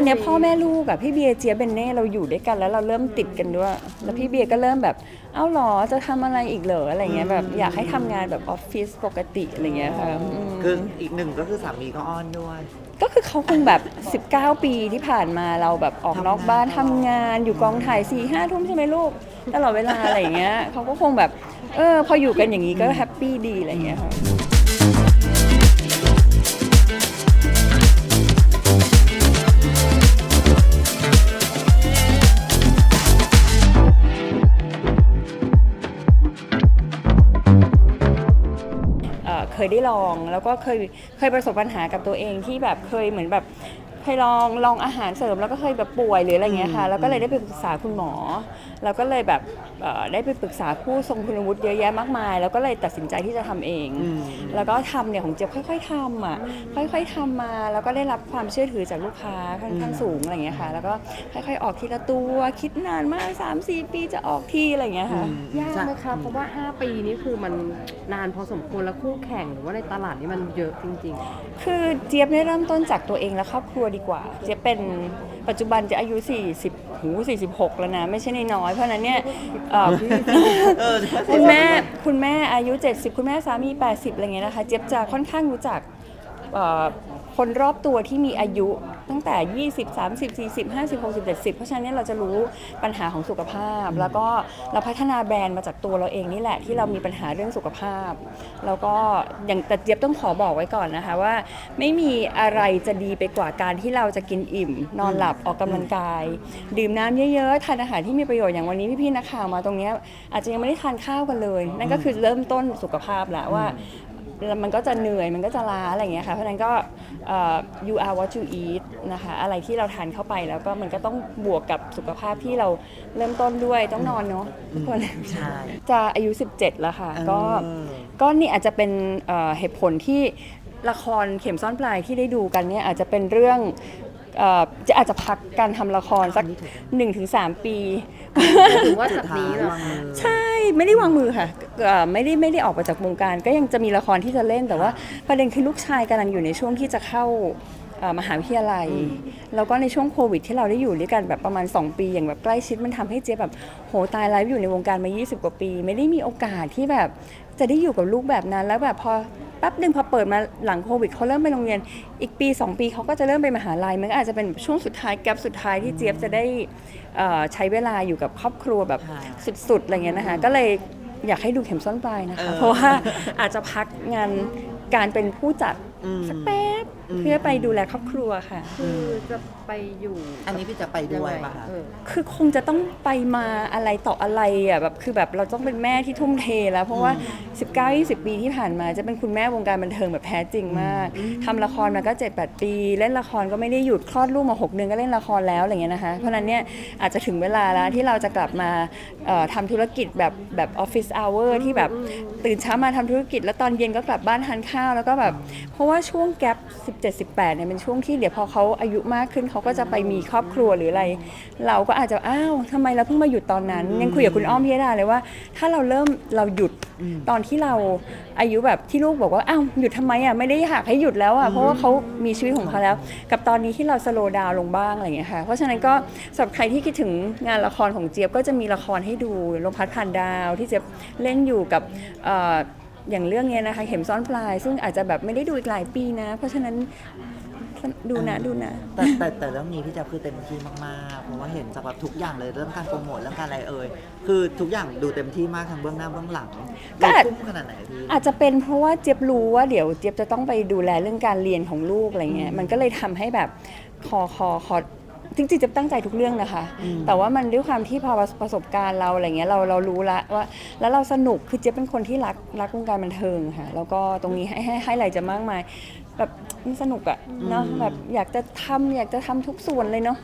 คือตอนเนี้ยพ่อแม่ลูกอะพี่เบียร์เจี๊ยบเบนเน่เราอยู่ด้วยกันแล้วเราเริ่มติดกันด้วย แล้วพี่เบียร์ก็เริ่มแบบ เอ้าเหรอจะทำอะไรอีกเหรออะไรเงี้ยแบบอยากให้ทำงานแบบออฟฟิศปกติอะไรเงี้ยค่ะอืม คืออีกหนึ่งก็คือสามีก็อ้อนด้วย ก็คือเขาคงแบบ 19 ปีที่ผ่านมาเราแบบออกนอกบ้านทำงานอยู่กองถ่าย4ี่ห้าทุ่มใช่ไหมลูกตลอดเวลาอะไรอย่างเงี้ยเขาก็คงแบบ เออ พออยู่กันอย่างนี้ก็แฮปปี้ดีอะไรเงี้ยค่ะ เคยได้ลอง แล้วก็เคยเคยประสบปัญหากับตัวเองที่แบบเคยเหมือนแบบ ยลองลองอาหารเสริมแล้วก็เคยแบบป่วยหรืออะไรเงี้ยค่ะ แล้วก็เลยได้ไปปรึกษาคุณหมอ แล้วก็เลยแบบเอ่อได้ไปปรึกษาผู้ทรงคุณวุฒิเยอะแยะมากมาย แล้วก็เลยตัดสินใจที่จะทำเองอืมแล้วก็ทำเนี่ยของเจี๊ยบค่อย ๆทำอะค่อย ๆทำมา แล้วก็ได้รับความเชื่อถือจากลูกค้าค่อนข้างสูงอะไรเงี้ยค่ะ แล้วก็ค่อยๆออกทีละตัวคิดนานมาก3-4 ปีจะออกทีอะไรเงี้ยค่ะ ยากไหมคะเพราะว่า 5 ปีนี้คือมันนานพอสมควรแล้วคู่แข่งหรือว่าในตลาดนี่มันเยอะจริง คือเจี๊ยบเนี่ยเริ่มต้นจากตัวเองและครอบครัวดีกว่า เจี๊ยบเป็นปัจจุบันจะอายุ 40 หู 46 แล้วนะ ไม่ใช่น้อยๆเพราะฉะนั้นเนี่ยเอ่อเออคุณแม่คุณแม่อายุ 70 คุณแม่สามี 80 อะไรเงี้ยนะคะ เจี๊ยบจะค่อนข้างรู้จักเอ่อคนรอบตัวที่มีอายุ ตั้งแต่ 20 30 40 50 60 70 เพราะฉะนั้นเนยเราจะรู้ปัญหาของสุขภาพ แล้วก็เราพัฒนาแบรนด์มาจากตัวเราเองนี่แหละที่เรามีปัญหาเรื่องสุขภาพ แล้วก็อย่างแต่เจี๊ยบต้องขอบอกไว้ก่อนนะคะว่า ไม่มีอะไรจะดีไปกว่าการที่เราจะกินอิ่ม นอนหลับออกกำลังกาย ดื่มน้ำเยอะๆทานอาหารที่มีประโยชน์อย่างวันนี้พี่ๆนักข่าวมาตรงเนี้ยอาจจะยังไม่ได้ทานข้าวกันเลย นั่นก็คือเริ่มต้นสุขภาพแล้วว่าแล้วมันก็จะเหนื่อยมันก็จะล้าอะไรอย่างเงี้ยค่ะเพราะฉะนั้นก็เอ่อ you are what you eat นะคะอะไรที่เราทานเข้าไปแล้วก็มันก็ต้องบวกกับสุขภาพที่เราเริ่มต้นด้วยต้องนอนเนาะทุกคนใช่จะอายุ 17 แล้วค่ะ ก็เออก็นี่อาจจะเป็นเอ่อเหตุผลที่ละครเข็มซ่อนปลายที่ได้ดูกันเนี่ยอาจจะเป็นเรื่องเอ่อจะอาจจะพักการทำละครสัก 1-3 ปีๆถึงว่าจากนี้เหรอคะใช่ ไม่ได้วางมือค่ะเอ่อไม่ได้ไม่ได้ออกมาจากวงการ ก็ยังจะมีละครที่จะเล่นแต่ว่าประเด็นคือลูกชายกำลังอยู่ในช่วงที่จะเข้าเอ่อมหาวิทยาลัย แล้วก็ในช่วงโควิด ที่เราได้อยู่ด้วยกันแบบประมาณ 2 ปี อย่างแบบใกล้ชิดมันทำให้เจ๊ยบแบบโหตายแล้วอยู่ในวงการมา 20 กว่าปี ไม่ได้มีโอกาสที่แบบจะได้อยู่กับลูกแบบนั้น แล้วแบบพอ แป๊บหนึ่งพอเปิดมาหลังโควิดเขาเริ่มไปโรงเรียน อีกปี 2 ปีเขาก็จะเริ่มไปมหาลัย มันก็อาจจะเป็นช่วงสุดท้ายแกลบสุดท้ายที่เจี๊ยบจะได้เอ่อใช้เวลาอยู่กับครอบครัวแบบค่ะสุดๆอะไรเงี้ยนะคะ ก็เลยอยากให้ดูเข็มซ่อนปลายนะคะเออเพราะว่าอาจจะพักงานการเป็นผู้จัด อืม สักแป๊บอืม เพื่อไปดูแลครอบครัวค่ะ คือจะไปอยู่อันนี้พี่จะไปด้วยป่ะคะ เออ คือคงจะต้องไปมาอะไรต่ออะไรอะแบบคือแบบเราต้องเป็นแม่ที่ทุ่มเทแล้ว เพราะว่า 19-20 ปีที่ผ่านมาจะเป็นคุณแม่วงการบันเทิงแบบแท้จริงมากทำละครมาก็ 7-8 ปี เล่นละครก็ไม่ได้หยุดคลอดลูกมา 6 เดือนก็เล่นละครแล้วอะไรเงี้ยนะคะเพราะฉะนั้นเนี่ยอาจจะถึงเวลาแล้วที่เราจะกลับมาเอ่อทำธุรกิจแบบแบบออฟฟิศอเวอร์ที่แบบตื่นเช้ามาทำธุรกิจ แล้วตอนเย็นก็กลับบ้านทานข้าวแล้วก็แบบเพราะว่าช่วงแกลบ17-18เนี่ยเป็นช่วงที่เดี๋ยวพอเขาอายุมากขึ้นเขาก็จะไปมีครอบครัวหรืออะไร เราก็อาจจะอ้าวทำไมเราเพิ่งมาหยุดตอนนั้น ยังคุยกับคุณอ้อมพิยดาเลยว่า ถ้าเราเริ่มเราหยุดตอนที่เราอายุแบบที่ลูกบอกว่าอ้าวหยุดทำไมอะไม่ได้อยากให้หยุดแล้วอะเพราะว่าเขามีชีวิตของเขาแล้ว กับตอนนี้ที่เราสโลว์ดาวน์ลงบ้างอะไรอย่างเงี้ยค่ะเพราะฉะนั้นก็สำหรับใครที่คิดถึงงานละครของเจี๊ยบก็จะมีละครให้ดูลมพัดผ่านดาวที่เจี๊ยบเล่นอยู่กับเอ่ออย่างเรื่องเนี้ยนะคะ เข็มซ่อนปลาย ซึ่งอาจจะแบบไม่ได้ดูอีกหลายปีนะ เพราะฉะนั้นดูนะดูนะ แต่แต่แต่เรื่องนี้พี่จะคือเต็มที่มากๆเพราะว่าเห็นจากแบบทุกอย่างเลยเรื่องการโปรโมทเรื่องการอะไรเอ่ยคือทุกอย่างดูเต็มที่มากทั้งเบื้องหน้าเบื้องหลังก็เราอาจทุ่มขนาดไหนพี่อาจจะเป็นเพราะว่าเจี๊ยบรู้ว่าเดี๋ยวเจี๊ยบจะต้องไปดูแลเรื่องการเรียนของลูกอะไรเงี้ยมันก็เลยทำให้แบบคอคอคอ จริงๆเจะตั้งใจทุกเรื่องนะคะ แต่ว่ามันด้วยความที่พอประสบการณ์เราอะไรเงี้ยเราเรารู้ละว่า แล้วเราสนุกคือเจี๊ยบเป็นคนที่รักรักวงการบันเทิงค่ะ แล้วก็ตรงนี้ให้ให้ให้อะไรจะมากมาย แบบมันสนุกอะเนาะแบบอยากจะทำอยากจะทำทุกส่วนเลยเนาะ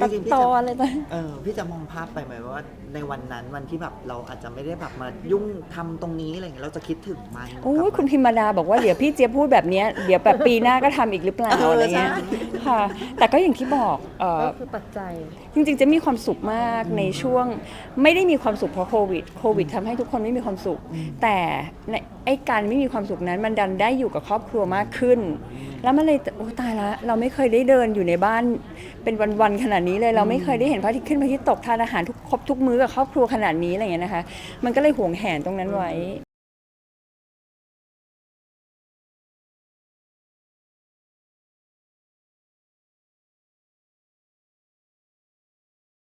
ตัดจริงๆพี่ต่อจะอะไรต่างเออพี่จะมองภาพไปไหมว่าในวันนั้นวันที่แบบเราอาจจะไม่ได้แบบมายุ่งทำตรงนี้อะไรอย่างเงี้ยเราจะคิดถึงไหมโอ้ยคุณพิมมาดาบอกว่าเดี๋ยวพี่เจี๊ยบพูดแบบเนี้ยเดี๋ยวแบบปีหน้าก็ทำอีกหรือเปล่าเอออะไรเงี้ยใช่ ค่ะ แต่ก็อย่างที่บอกเอ่อก็คือปัจจัย จริงๆจะมีความสุขมากในช่วง ไม่ได้มีความสุขเพราะโควิดโควิดทำให้ทุกคนไม่มีความสุข แต่ในไอ้การไม่มีความสุขนั้นมันดันได้อยู่กับครอบครัวมากขึ้น แล้วมันเลยโอ้ตายละเราไม่เคยได้เดินอยู่ในบ้านเป็นวันๆขนาดนี้เลยเราไม่เคยได้เห็นพระอาทิตย์ขึ้นพระอาทิตย์ตกทานอาหารทุกครบทุกมื้อกับครอบครัวขนาดนี้อะไรอย่างเงี้ยนะคะ มันก็เลยห่วงแหนตรงนั้นไว้